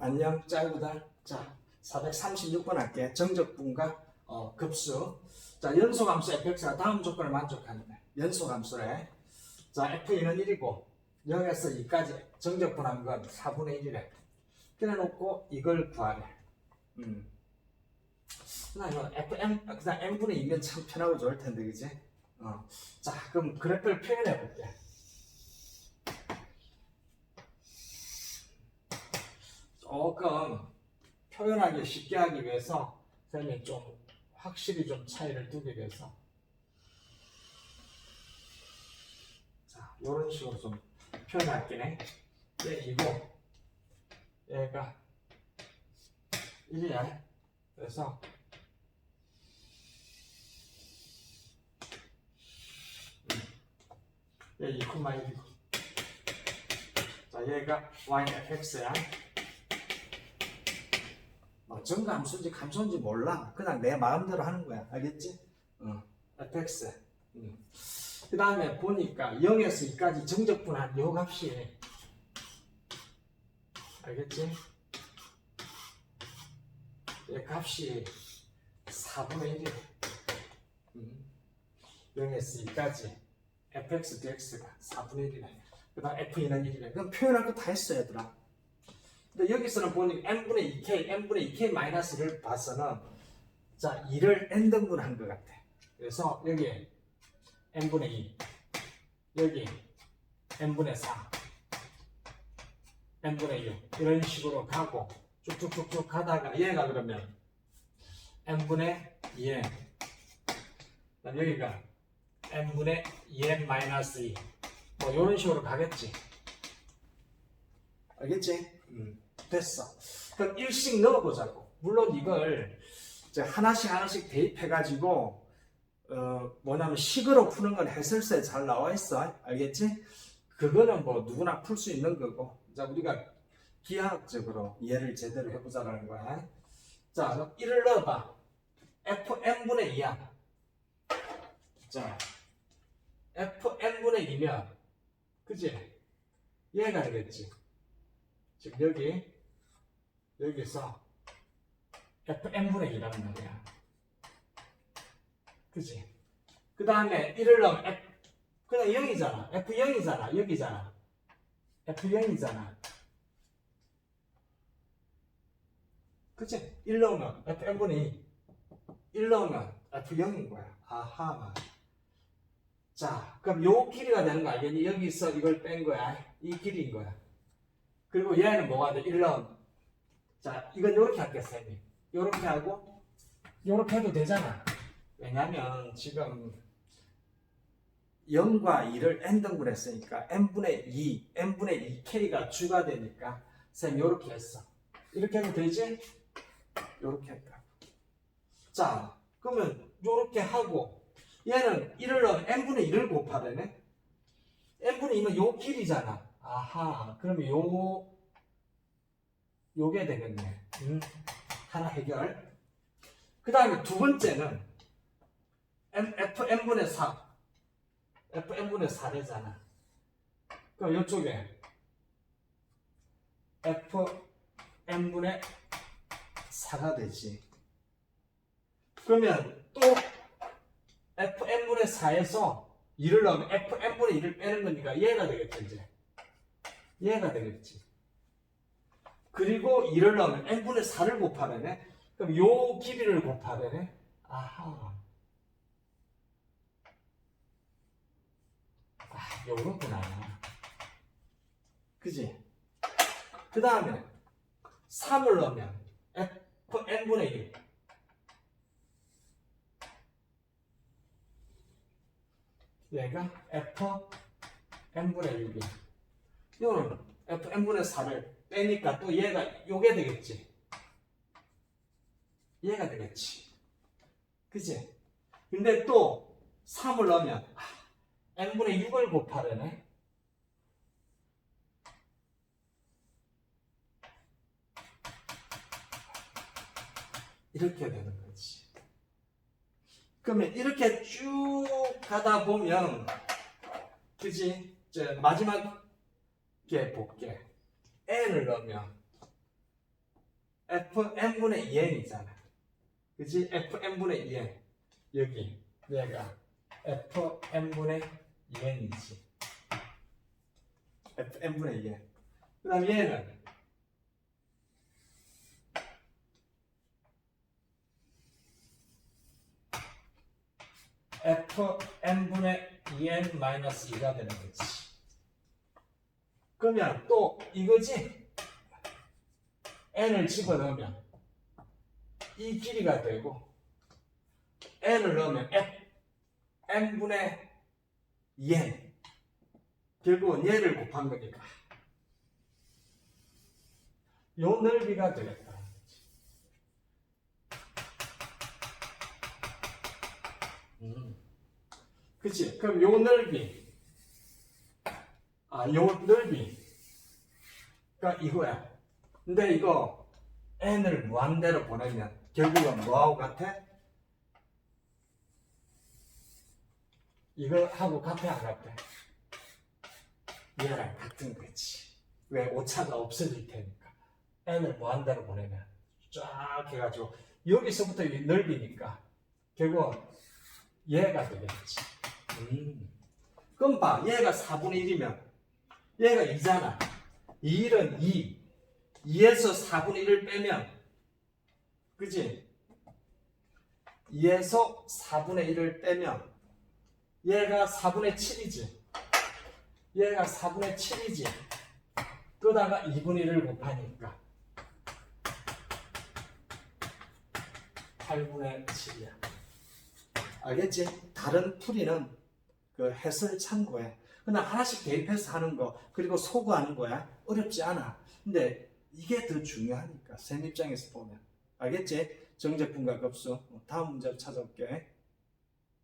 안녕 짤구다. 자 436번 할게. 정적분과 어, 급수. 자 연소함수 fx가 다음 조건을 만족하는데 연소함수래. 자 f는 1이고 0에서 2까지 정적분한 건 4분의 1이래. 그래놓고 이걸 구하래. 음. 나 이거 fm 그냥 m분의 2면 참 편하고 좋을 텐데 그지? 어. 자 그럼 그래프를 표현해 볼게 조금 표현하기 쉽게 하기 위해서 선생님이 좀 확실히 좀 차이를 두기 위해서. 자 이런 식으로 좀 표현할게 얘 이고 얘가 1이야. 그래서 음. 얘 2,1이고. 자 얘가 yfx야. 뭐 정감수인지 감수인지 몰라. 그냥 내 마음대로 하는 거야. 알겠지? 어. fx. 음. 그 다음에 보니까 0에서 2까지 정적분한 요 값이 알겠지? 이 값이 4분의 1이야. 음. 0에서 2까지 fx dx가 4분의 1이네. 그 다음 f는 1이네. 그럼 표현할 거 다 했어, 얘들아. 근데 여기서는 보니까 n분의 2k, n분의 2k 마이너스를 봐서는 자 2를 n등분 한 것 같아. 그래서 여기 n분의 2, 여기 n분의 4, n분의 6 이런 식으로 가고 쭉쭉쭉쭉 가다가 얘가 그러면 n분의 2n 그다음 여기가 n분의 2n 마이너스 2뭐 이런 식으로 가겠지. 알겠지? 음, 됐어. 그럼 일씩 넣어보자고. 물론 이걸 이제 하나씩 하나씩 대입해가지고 어, 뭐냐면 식으로 푸는 건 해설서에 잘 나와 있어. 알겠지? 그거는 뭐 누구나 풀 수 있는 거고. 자, 우리가 기하학적으로 이해를 제대로 해보자라는 거야. 자, 그럼 1을 넣어봐. fn분의 2야. 자, fn분의 2면, 그지? 얘가 되겠지. 지금 여기 여기서 fn분의 2라는 말이야. 그지? 그 다음에 1을 넣으면 f 그냥 0이잖아. f0이잖아. 여기잖아. f0이잖아. 그치? 1 넣으면 fn분의 2. 1 넣으면 f0인 거야. 아하. 자, 그럼 요 길이가 되는 거 알겠니? 여기서 이걸 뺀 거야. 이 길이인 거야. 그리고 얘는 뭐가 돼? 1런. 자, 이건 이렇게 할게, 쌤이. 이렇게 하고, 이렇게 해도 되잖아. 왜냐면 지금 0과 2를 n등분 했으니까 n분의 2, n분의 2k가 주가 되니까 쌤 이렇게 했어. 이렇게 하면 되지? 이렇게 할까. 자, 그러면 이렇게 하고 얘는 1을 넣으면 n분의 1을 곱하려네? n분의 2는 요 길이잖아. 아하, 그러면 요, 요게 되겠네. 음, 하나 해결. 그 다음에 두 번째는 M, fn분의 4. fn분의 4래잖아. 그럼 이쪽에 fn분의 4가 되지. 그러면 또 fn분의 4에서 2를 넣으면 fn분의 2를 빼는 거니까 얘가 되겠죠, 이제. 얘가 되겠지. 그리고 2를 넣으면 n분의 4를 곱하려네. 그럼 요 길이를 곱하려네. 아하. 아, 요렇구나. 그지? 그 다음에 3을 넣으면 f n분의 1. 얘가 f n분의 6이야. 이거는 fn분의 4를 빼니까 또 얘가 요게 되겠지. 얘가 되겠지. 그지? 근데 또 3을 넣으면 아, n분의 6을 곱하려네. 이렇게 되는 거지. 그러면 이렇게 쭉 가다 보면 그지? 이제 마지막 게 볼게. N을 넣으면 fn분의 2n이잖아. 그지? fn분의 2n. 여기 얘가 fn분의 2n이지. fn분의 2n. 그 다음 얘는 fn분의 2n 마이너스 2가 되는 거지. 그러면 또 이거지? n을 집어넣으면 이 길이가 되고 n을 넣으면 f n분의 2n 결국은 얘를 곱한 거니까 요 넓이가 되겠다. 음. 그치? 그럼 요 넓이 아, 요 넓이가 이거야. 근데 이거 n을 무한대로 보내면 결국은 뭐하고 같아? 이거 하고 같아 안 같아? 얘랑 같은 거지. 왜 오차가 없어질 테니까. n을 무한대로 보내면 쫙 해가지고 여기서부터 이 넓이니까 결국 얘가 되겠지. 음. 그럼 봐. 얘가 4분의 1이면 얘가 2잖아. 2는 2. 2에서 4분의 1을 빼면 그지? 2에서 4분의 1을 빼면 얘가 4분의 7이지. 얘가 4분의 7이지. 그러다가 2분의 1을 곱하니까 8분의 7이야. 알겠지? 다른 풀이는 그 해설 참고해. 그냥 하나씩 대입해서 하는 거, 그리고 소구하는 거야. 어렵지 않아. 근데 이게 더 중요하니까, 쌤 입장에서 보면. 알겠지? 정제품과 급수. 다음 문제로 찾아올게.